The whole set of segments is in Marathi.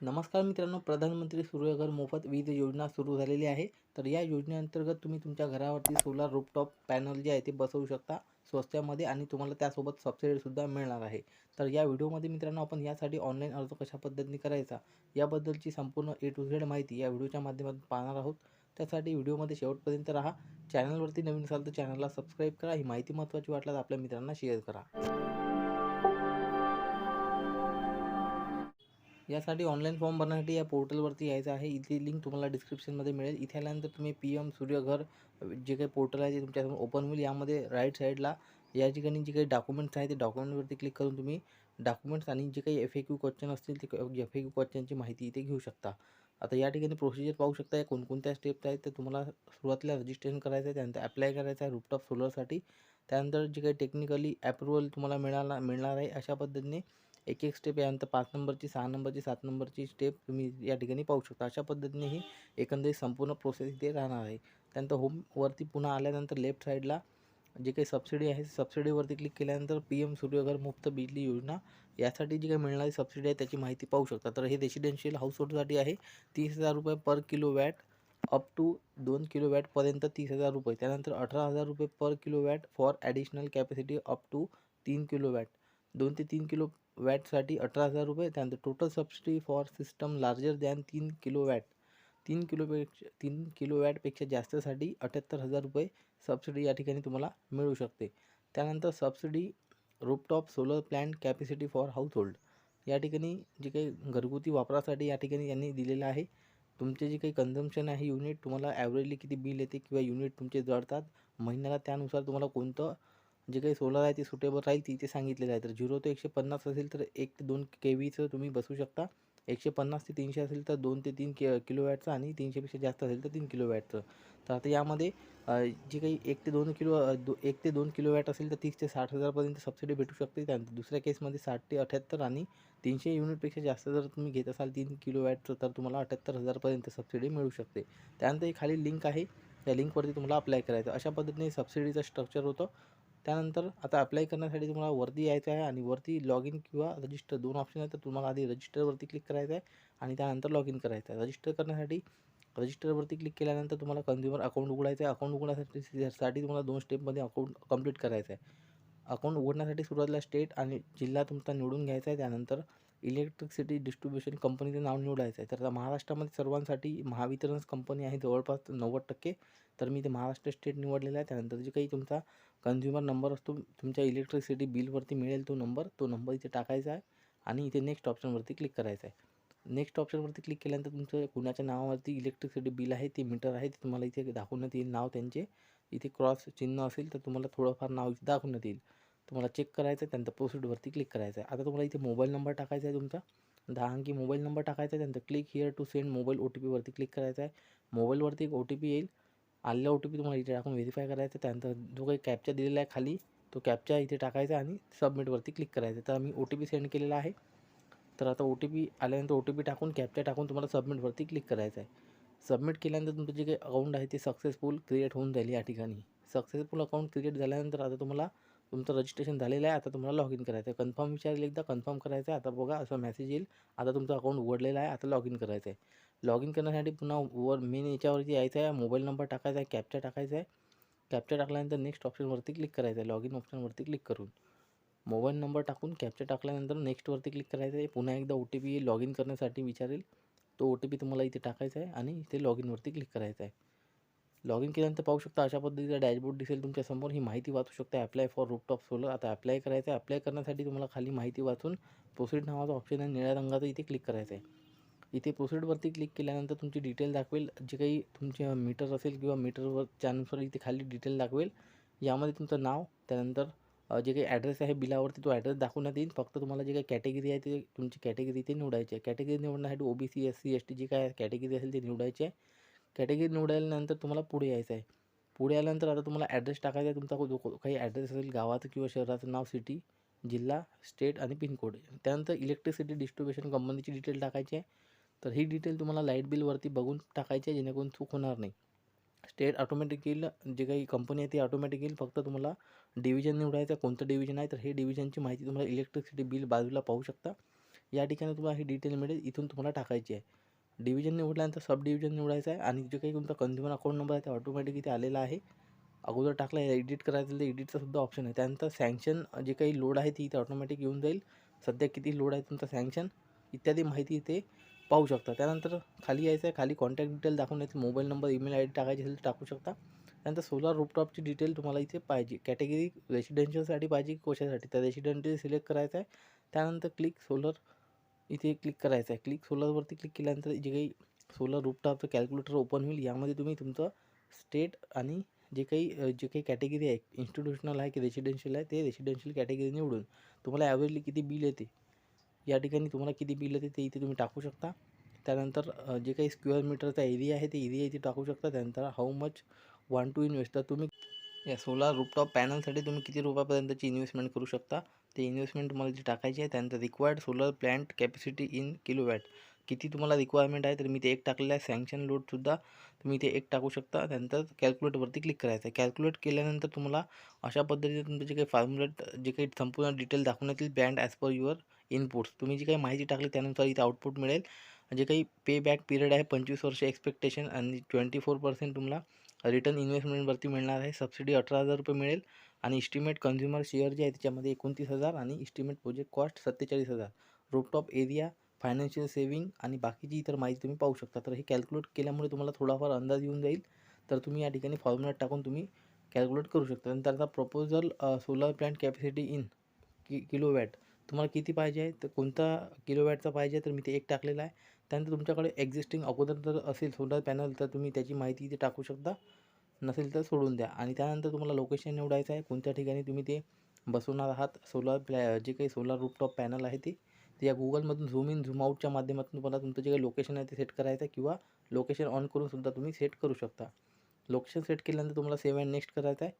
नमस्कार मित्रांनो प्रधानमंत्री सूर्यघर मोफत वीज योजना सुरू झालेली आहे. तर या योजनेअंतर्गत तुम्ही तुमच्या घरावरती सोलार रूपटॉप पॅनल जे आहे ते बसवू शकता स्वस्त्यामध्ये आणि तुम्हाला त्यासोबत सबसिडीसुद्धा मिळणार आहे. तर या व्हिडिओमध्ये मित्रांनो आपण यासाठी ऑनलाईन अर्ज कशा पद्धतीने करायचा याबद्दलची संपूर्ण ए टू झेड माहिती या व्हिडिओच्या माध्यमातून पाहणार आहोत. त्यासाठी व्हिडिओमध्ये शेवटपर्यंत राहा. चॅनलवरती नवीन असाल तर चॅनलला सबस्क्राईब करा. ही माहिती महत्त्वाची वाटल्यास आपल्या मित्रांना शेअर करा. यासाठी ऑनलाईन फॉर्म भरण्यासाठी या पोर्टलवरती यायचं आहे. इथली लिंक तुम्हाला डिस्क्रिप्शनमध्ये मिळेल. इथे आल्यानंतर तुम्ही पी एम सूर्यघर जे काही पोर्टल आहे ते तुमच्यासमोर ओपन होईल. यामध्ये राईट साईडला या ठिकाणी जे काही डॉक्युमेंट्स आहे ते डॉक्युमेंटवरती क्लिक करून तुम्ही डॉक्युमेंट्स आणि जे काही एफ ए क्यू क्वेश्चन असतील ते एफ ए क्यू क्वेश्चनची माहिती इथे घेऊ शकता. आता या ठिकाणी प्रोसिजर पाहू शकता या कोणकोणत्या स्टेप्स आहेत ते तुम्हाला सुरुवातीला रजिस्ट्रेशन करायचं आहे त्यानंतर अप्लाय करायचं आहे रूपटॉप सोलरसाठी त्यानंतर जे काही टेक्निकली अप्रुव्हल तुम्हाला मिळाला मिळणार आहे अशा पद्धतीने एक एक स्टेप यानंतर पाच नंबरची सहा नंबरची सात नंबरची स्टेप तुम्ही या ठिकाणी पाहू शकता. अशा पद्धतीने ही एकंदरीत संपूर्ण प्रोसेस इथे राहणार आहे. त्यानंतर होमवरती पुन्हा आल्यानंतर लेफ्ट साईडला जे काही सबसिडी आहे सबसिडीवरती क्लिक केल्यानंतर पी एम सूर्यघर मुफ्त बिजली योजना यासाठी जी काही मिळणारी सबसिडी आहे त्याची माहिती पाहू शकता. तर हे रेसिडेन्शियल हाऊसहोल्डसाठी आहे. तीस हजार रुपये per kilowatt up to दोन किलो वॅटपर्यंत तीस हजार रुपये. त्यानंतर अठरा हजार रुपये per kilowatt for additional capacity up to तीन किलो वॅट दोन ते तीन किलो वॅटसाठी अठरा हजार रुपये. त्यानंतर total subsidy for system larger than तीन किलो वॅट तीन किलोपेक्षा तीन किलो वॅटपेक्षा जास्तसाठी अठ्याहत्तर हजार रुपये सबसिडी या ठिकाणी तुम्हाला मिळू शकते. त्यानंतर subsidy rooftop solar plant capacity for household या ठिकाणी जे काही घरगुती वापरासाठी या ठिकाणी यांनी दिलेलं आहे. तुमचे जे काही कन्झम्पशन आहे युनिट तुम्हाला ॲव्हरेजली किती बिल येते किंवा युनिट तुमचे जळतात महिन्याला त्यानुसार तुम्हाला कोणतं जे काही सोलर आहे ते सुटेबल राहील तिथे सांगितलेलं आहे. तर झिरो ते एकशे पन्नास असेल तर एक ते दोन के व्हीचं तुम्ही बसू शकता. एकशे पन्नास ते तीनशे असेल तर दोन ते तीन के किलो वॅटचं आणि तीनशेपेक्षा जास्त असेल तर तीन किलो वॅटचं तर आता यामध्ये जे काही एक ते दोन किलो दो एक ते दोन किलो वॅट असेल तर तीस ते साठ हजारपर्यंत सबसिडी भेटू शकते. त्यानंतर दुसऱ्या केसमध्ये साठ ते अठ्याहत्तर आणि तीनशे युनिटपेक्षा जास्त जर तुम्ही घेत असाल तीन किलो वॅटचं तर तुम्हाला अठ्याहत्तर हजारपर्यंत सबसिडी मिळू शकते. त्यानंतर खाली लिंक आहे. त्या लिंकवरती तुम्हाला अप्लाय करायचं अशा पद्धतीने सबसिडीचं स्ट्रक्चर होतं. त्यानंतर आता अप्लाय करण्यासाठी तुम्हाला वरती यायचं आहे आणि वरती लॉग इन किंवा रजिस्टर दोन ऑप्शन आहेत. तर तुम्हाला आधी रजिस्टरवरती क्लिक करायचं आहे आणि त्यानंतर लॉग इन करायचं आहे रजिस्टर करण्यासाठी रजिस्टरवरती क्लिक केल्यानंतर तुम्हाला कन्झ्युमर अकाउंट उघडायचं आहे अकाउंट उघडण्यासाठी साठी तुम्हाला दोन स्टेपमध्ये अकाउंट कंप्लीट करायचं आहे अकाउंट उघडण्यासाठी सुरुवातीला स्टेट आणि जिल्हा तुमचा निवडून घ्यायचा आहे त्यानंतर इलेक्ट्रिसिटी डिस्ट्रीब्युशन कंपनीचं नाव निवडायचं आहे. तर आता महाराष्ट्रामध्ये सर्वांसाठी महावितरण कंपनी आहे जवळपास नव्वद टक्के. तर मी ते महाराष्ट्र स्टेट निवडलेला आहे. त्यानंतर जे काही तुमचा कन्झ्युमर नंबर असतो तुमच्या इलेक्ट्रिसिटी बिलवरती मिळेल तो नंबर तो नंबर इथे टाकायचा आहे आणि इथे नेक्स्ट ऑप्शनवरती क्लिक करायचं आहे. नेक्स्ट ऑप्शनवरती क्लिक केल्यानंतर तुमचं कुणाच्या नावावरती इलेक्ट्रिसिटी बिल आहे ते मीटर आहे ते तुम्हाला इथे दाखवण्यात येईल. नाव त्यांचे. इथे क्रॉस चिन्ह असेल तर तुम्हाला थोडंफार नाव इथे दाखवण्यात येईल. तुम्हाला चेक करायचं आहे त्यानंतर प्रोसिडवरती क्लिक करायचं आहे आता तुम्हाला इथे मोबाईल नंबर टाकायचा आहे तुमचा. दहा अंकी मोबाईल नंबर टाकायचा आहे त्यानंतर click here to send mobile O T पीवरती click करायचं आहे. मोबाईलवरती एक ओ टी पी येईल. आलेला ओ टी पी तुम्हाला इथे टाकून व्हेरीफाय करायचं त्यानंतर जो काही कॅप्चा दिलेला आहे खाली तो कॅप्चा इथे टाकायचा आणि सबमिटवरती क्लिक करायचं तर मी ओ टी पी सेंड केलेला आहे. तर आता ओ टी पी आल्यानंतर ओ टी पी टाकून कॅप्चा टाकून तुम्हाला सबमिटवरती क्लिक करायचं आहे. सबमिट केल्यानंतर तुमचं जे काही अकाउंट आहे ते सक्सेसफुल क्रिएट होऊन जाईल या ठिकाणी. सक्सेसफुल अकाउंट क्रिएट झाल्यानंतर आता तुम्हाला तुमचं रजिस्ट्रेशन झालेलं आहे आता तुम्हाला लॉग इन करायचं आहे. कन्फर्म विचारेल एकदा कन्फर्म करायचं आहे. आता बघा असं मेसेज येईल. आता तुमचं अकाउंट उघडलेलं आहे आता लॉग इन करायचं आहे. लॉग इन करण्यासाठी पुन्हा वर मेन याच्यावरती यायचं आहे मोबाईल नंबर टाकायचा आहे कॅप्चर टाकायचा आहे. कॅप्चर टाकल्यानंतर नेक्स्ट ऑप्शनवरती क्लिक करायचं आहे लॉग इन ऑप्शनवरती क्लिक करून. मोबाईल नंबर टाकून कॅप्चर टाकल्यानंतर नेक्स्टवरती क्लिक करायचं आहे. पुन्हा एकदा O T P log in करण्यासाठी विचारेल. तो ओ टी पी तुम्हाला इथे टाकायचा आहे आणि इथे लॉग इनवरती क्लिक करायचं आहे. लॉग इन केल्यानंतर पाहू शकता अशा पद्धतीचा डॅशबोर्ड दिसेल तुमच्यासमोर. ही माहिती वाचू शकता. अप्लाय फॉर रूपटॉप सोलर आता अप्लाय करायचं आहे. अप्लाय करण्यासाठी तुम्हाला खाली माहिती वाचून प्रोसीड नावाचा ऑप्शन आहे. निळ्या रंगाचा इथे क्लिक करायचं आहे इथे प्रोसीडवरती क्लिक केल्यानंतर तुमची डिटेल दाखवेल. जे काही तुमचे मीटर असेल किंवा मीटरवर त्यानुसार इथे खाली डिटेल दाखवेल. यामध्ये तुमचं नाव त्यानंतर जे काही ॲड्रेस आहे बिलावरती तो ॲड्रेस दाखवण्यात येईल. फक्त तुम्हाला जे काही कॅटेगरी आहे ते तुमची कॅटेगरी ते निवडायची आहे. कॅटेगरी निवडण्यासाठी O B C S C S T जी काय कॅटेगरी असेल ते निवडायची आहे. कॅटेगरी निवडल्यानंतर तुम्हाला पुढे यायचं आहे. पुढे आल्यानंतर आता तुम्हाला ॲड्रेस टाकायचा आहे. तुमचा जो काही ॲड्रेस असेल गावाचं किंवा शहराचं नाव सिटी जिल्हा स्टेट आणि पिनकोड त्यानंतर इलेक्ट्रिसिटी डिस्ट्रीब्युशन कंपनीची डिटेल टाकायची आहे. तर ही डिटेल तुम्हाला लाइट बिलवरती बघून टाकायची आहे जेणेकरून चूक होणार नाही. स्टेट ऑटोमॅटिक येईल. जे काही कंपनी आहे ती ऑटोमॅटिक येईल. फक्त तुम्हाला डिव्हिजन निवडायचं कोणतं डिव्हिजन आहे? तर हे डिव्हिजनची माहिती तुम्हाला इलेक्ट्रिसिटी बिल बाजूला पाहू शकता. या ठिकाणी तुम्हाला ही डिटेल मिळेल. इथून तुम्हाला टाकायची आहे. डिव्हिजन निवडल्यानंतर सब डिव्हिजन निवडायचं आहे आणि जे काही तुमचा कन्झ्युमर अकाउंट नंबर आहे ते ऑटोमॅटिक इथे आलेला आहे. अगोदर टाकला आहे एडिट करायचं तर एडिटचा सुद्धा ऑप्शन आहे. त्यानंतर सँक्शन जे काही लोड आहे ती इथे ऑटोमॅटिक येऊन जाईल. सध्या किती लोड आहे तुमचा सँक्शन इत्यादी माहिती इथे पाहू शकता. त्यानंतर खाली यायचं आहे खाली कॉन्टॅक्ट डिटेल दाखवून येते mobile number email I D टाकायची असेल तर टाकू शकता. त्यानंतर सोलार रूपटॉपची डिटेल तुम्हाला इथे पाहिजे. कॅटेगरी रेसिडेन्शियलसाठी पाहिजे की कशासाठी? तर रेसिडेंटल सिलेक्ट करायचं आहे. त्यानंतर क्लिक सोलर इथे क्लिक करायचं आहे. क्लिक सोलरवरती क्लिक केल्यानंतर जे काही सोलर रूपटॉपचं कॅल्क्युलेटर ओपन होईल यामध्ये तुम्ही तुमचं स्टेट आणि जे काही जे काही कॅटेगरी आहे इन्स्टिट्यूशनल आहे की रेसिडेन्शियल आहे ते रेसिडेन्शियल कॅटेगरी निवडून तुम्हाला ॲव्हरेजली किती बिल येते या ठिकाणी तुम्हाला किती बिल येते ते इथे तुम्ही टाकू शकता. त्यानंतर जे काही स्क्वेअर मीटरचा एरिया आहे ते एरिया इथे टाकू शकता. त्यानंतर how much want to invest तर तुम्ही या सोलार रूपटॉप पॅनलसाठी तुम्ही किती रुपयापर्यंतची इन्व्हेस्टमेंट करू शकता. ते इन्व्हेस्टमेंट तुम्हाला जी टाकायची आहे त्यानंतर required solar plant capacity in kilowatt किती तुम्हाला रिक्वायरमेंट आहे तर मी ते एक टाकलेलं आहे. सँक्शन लोडसुद्धा तुम्ही ते एक टाकू शकता. त्यानंतर कॅल्क्युलेटवरती क्लिक करायचं आहे. कॅल्क्युलेट केल्यानंतर तुम्हाला अशा पद्धतीने तुमचं जे काही फॉर्म्युलेट जे काही संपूर्ण डिटेल दाखवण्यात येईल band as per your inputs तुम्ही जी काही माहिती टाकली त्यानुसार इथे आउटपुट मिळेल. जे काही पे बॅक पिरियड आहे पंचवीस वर्ष एक्सपेक्टेशन आणि ट्वेंटी फोर पर्सेंट तुम्हाला रिटर्न इन्व्हेस्टमेंटवरती मिळणार आहे. सबसिडी अठरा हजार रुपये मिळेल. आणि इस्टिमेट कन्झ्युमर शेअर जे आहे त्याच्यामध्ये एकोणतीस हजार आणि इस्टिमेट प्रोजेक्ट कॉस्ट सत्तेचाळीस हजार. रूपटॉप एरिया फायनान्शियल सेविंग आणि बाकीची इतर माहिती तुम्ही पाहू शकता. तर हे कॅल्क्युलेट केल्यामुळे तुम्हाला थोडाफार अंदाज येऊन जाईल. तर तुम्ही या ठिकाणी फॉर्म्युलेट टाकून तुम्ही कॅल्क्युलेट करू शकता. नंतर आता proposal solar plant capacity in कि किलोवॅट तुम्हाला किती पाहिजे आहे? तर कोणता किलोवॅटचा पाहिजे तर मी ते एक टाकलेला आहे. त्यानंतर तुमच्याकडे एक्झिस्टिंग अगोदर जर असेल सोलर पॅनल तर तुम्ही त्याची माहिती इथे टाकू शकता. नसेल तर सोडून द्या. आणि त्यानंतर तुम्हाला लोकेशन निवडायचं आहे. कोणत्या ठिकाणी तुम्ही ते बसवणार आहात? सोलार प्लॅ जे काही सोलार रूपटॉप पॅनल आहे ते ते या गुगलमधून झूम इन झूम आउटच्या माध्यमातून तुम्हाला तुमचं जे काही लोकेशन आहे ते सेट करायचं आहे किंवा लोकेशन ऑन करून सुद्धा तुम्ही सेट करू शकता. लोकेशन सेट केल्यानंतर तुम्हाला सेव्ह अँड नेक्स्ट करायचं आहे.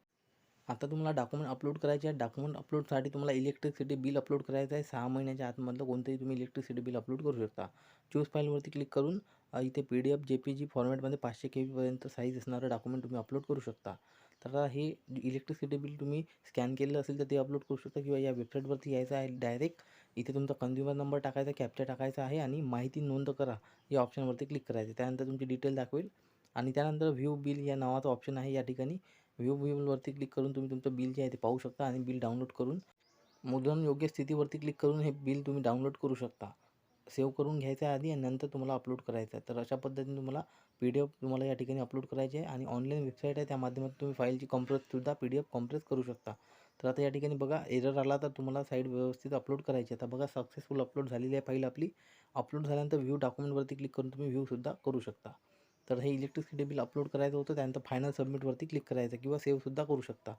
आता तुम्हाला डॉक्युमेंट अपलोड करायचे आहे. डॉक्युमेंट अपलोडसाठी तुम्हाला इलेक्ट्रिसिटी बिल अपलोड करायचं आहे. सहा महिन्याच्या आतमधलं कोणतंही तुम्ही इलेक्ट्रिसिटी बिल अपलोड करू शकता. चूज फाईलवरती क्लिक करून इथे P D F J P G फॉर्मॅटमध्ये पाचशे के बीपर्यंत साईज असणारं डॉक्युमेंट तुम्ही अपलोड करू शकता. तर हे इलेक्ट्रिसिटी बिल तुम्ही स्कॅन केलेलं असेल तर ते अपलोड करू शकता किंवा या वेबसाईटवरती यायचं आहे डायरेक्ट इथे तुमचा कन्झ्युमर नंबर टाकायचा कॅप्चा टाकायचा आहे आणि माहिती नोंद करा. या ऑप्शनवरती क्लिक करायचं त्यानंतर तुमची डिटेल दाखवेल. आणि त्यानंतर व्ह्यू बिल या नावाचा ऑप्शन आहे या ठिकाणी. व्यू बिलवरती क्लिक करून तुम्ही तुमचं बिल जे आहे ते पाहू शकता आणि बिल डाउनलोड करून मुद्रण योग्य स्थितीवरती क्लिक करून हे बिल तुम्ही डाउनलोड करू शकता. सेव्ह करून घ्यायचं आहे आधी आणि नंतर तुम्हाला अपलोड करायचं आहे. तर अशा पद्धतीने तुम्हाला पी डी एफ तुम्हाला या ठिकाणी अपलोड करायचे आहे आणि ऑनलाईन वेबसाईट आहे त्या माध्यमातून तुम्ही फाईलची कॉम्प्रेससुद्धा पी डी एफ कॉम्प्रेस करू शकता. तर आता या ठिकाणी बघा एरर आला तर तुम्हाला साईट व्यवस्थित अपलोड करायची आहे. आता बघा सक्सेसफुल अपलोड झालेली आहे फाईल आपली. अपलोड झाल्यानंतर व्ह्यू डॉक्युमेंटवरती क्लिक करून तुम्ही व्ह्यूसुद्धा करू शकता. तर हे इलेक्ट्रिसिटी बिल अपलोड करायचं होतं त्यानंतर फायनल सबमिटवरती क्लिक करायचं किंवा सेव्हसुद्धा करू शकता.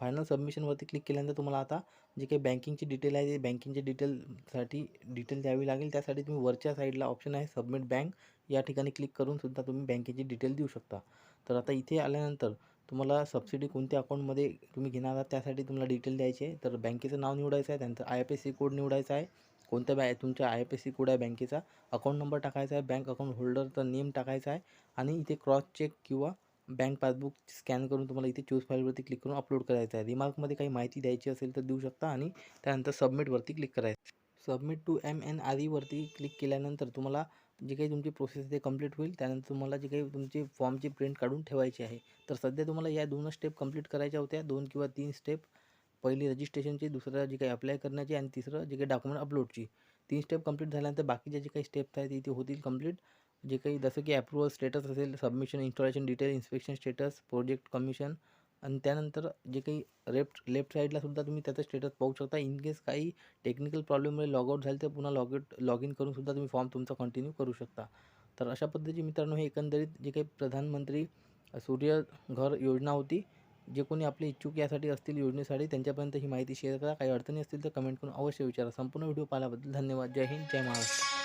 फायनल सबमिशनवरती क्लिक केल्यानंतर तुम्हाला आता जे काही बँकिंगची डिटेल आहे ते बँकिंगच्या डिटेलसाठी डिटेल द्यावी लागेल. त्यासाठी तुम्ही वरच्या साईडला ऑप्शन आहे सबमिट बँक या ठिकाणी क्लिक करूनसुद्धा तुम्ही बँकेची डिटेल देऊ शकता. तर आता इथे आल्यानंतर तुम्हाला सबसिडी कोणत्या अकाउंटमध्ये तुम्ही घेणार आहात त्यासाठी तुम्हाला डिटेल द्यायची आहे. तर बँकेचं नाव निवडायचं आहे त्यानंतर I F S C code निवडायचा आहे. कोणत्या बॅ तुमच्या I F S C code आहे बँकेचा अकाउंट नंबर टाकायचा आहे बँक अकाउंट होल्डरचा नेम टाकायचा आहे आणि इथे क्रॉस चेक किंवा बँक पासबुक स्कॅन करून तुम्हाला इथे चूज फाईलवरती क्लिक करून अपलोड करायचं आहे. रिमार्कमध्ये काही माहिती द्यायची असेल तर देऊ शकता आणि त्यानंतर सबमिटवरती क्लिक करायचं submit to M N R ईवरती click केल्यानंतर तुम्हाला जे काही तुमची प्रोसेस ते कंप्लीट होईल. त्यानंतर तुम्हाला जे काही तुमची फॉर्मची प्रिंट काढून ठेवायची आहे. तर सध्या तुम्हाला या दोनच स्टेप कंप्लीट करायच्या होत्या. दोन किंवा तीन स्टेप पहिली रजिस्ट्रेशनची दुसरं जे काही अप्लाय करण्याची आणि तिसरं जे काही डॉक्युमेंट अपलोडची तीन स्टेप कंप्लीट झाल्यानंतर बाकीचे जे काही स्टेप्स आहेत ती होतील कंप्लीट जे काही जसं की अप्रुव्हल स्टेटस असेल submission installation detail inspection status project commission आणि त्यानंतर जे काही लेफ्ट लेफ्ट साईडलासुद्धा तुम्ही त्याचं स्टेटस पाहू शकता. इन केस काही टेक्निकल प्रॉब्लेममुळे लॉगआउट झाले तर पुन्हा लॉगआउट लॉग इन करूनसुद्धा तुम्ही फॉर्म तुमचा कंटिन्यू करू शकता. तर अशा पद्धतीची मित्रांनो हे एकंदरीत जे काही प्रधानमंत्री सूर्य घर योजना होती जे कोणी आपले इच्छुक यासाठी असतील योजनेसाठी त्यांच्यापर्यंत ही माहिती शेअर करा. काही अडचणी असतील तर कमेंट करून अवश्य विचारा. संपूर्ण व्हिडिओ पाहिल्याबद्दल धन्यवाद. जय हिंद जय महाराष्ट्र.